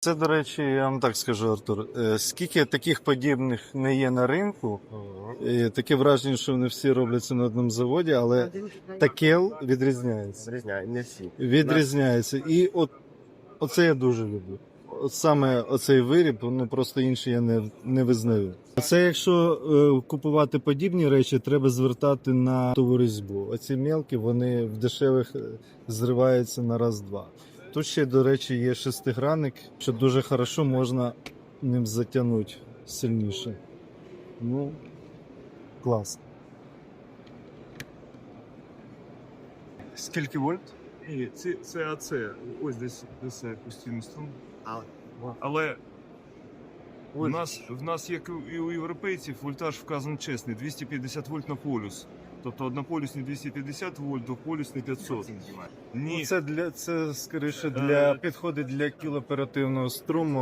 Це, до речі, я вам так скажу, Артур. е, Скільки таких подібних не є на ринку, і таке враження, що вони всі робляться на одному заводі, але такел відрізняється. Не всі. Відрізняється. І от оце я дуже люблю. От саме оцей виріб, ну просто інший я не, не визнаю. Це якщо е, купувати подібні речі, треба звертати на ту різьбу. Оці мелкі, вони в дешевих е, зриваються на раз-два. Тут ще, до речі, є шестигранник, що дуже хорошо можна ним затягнути сильніше. Ну, клас. Скільки вольт? Ні, це, це АЦ. Ось десь десь постійний струм. Але Але в нас, в нас, як і у європейців, вольтаж вказаний чесний 250 вольт на полюс. Тобто однополюсний 250 вольт, двополюсний 500. Ну, Ні, це для це скоріше для Е, підходить для кілооперативного струму,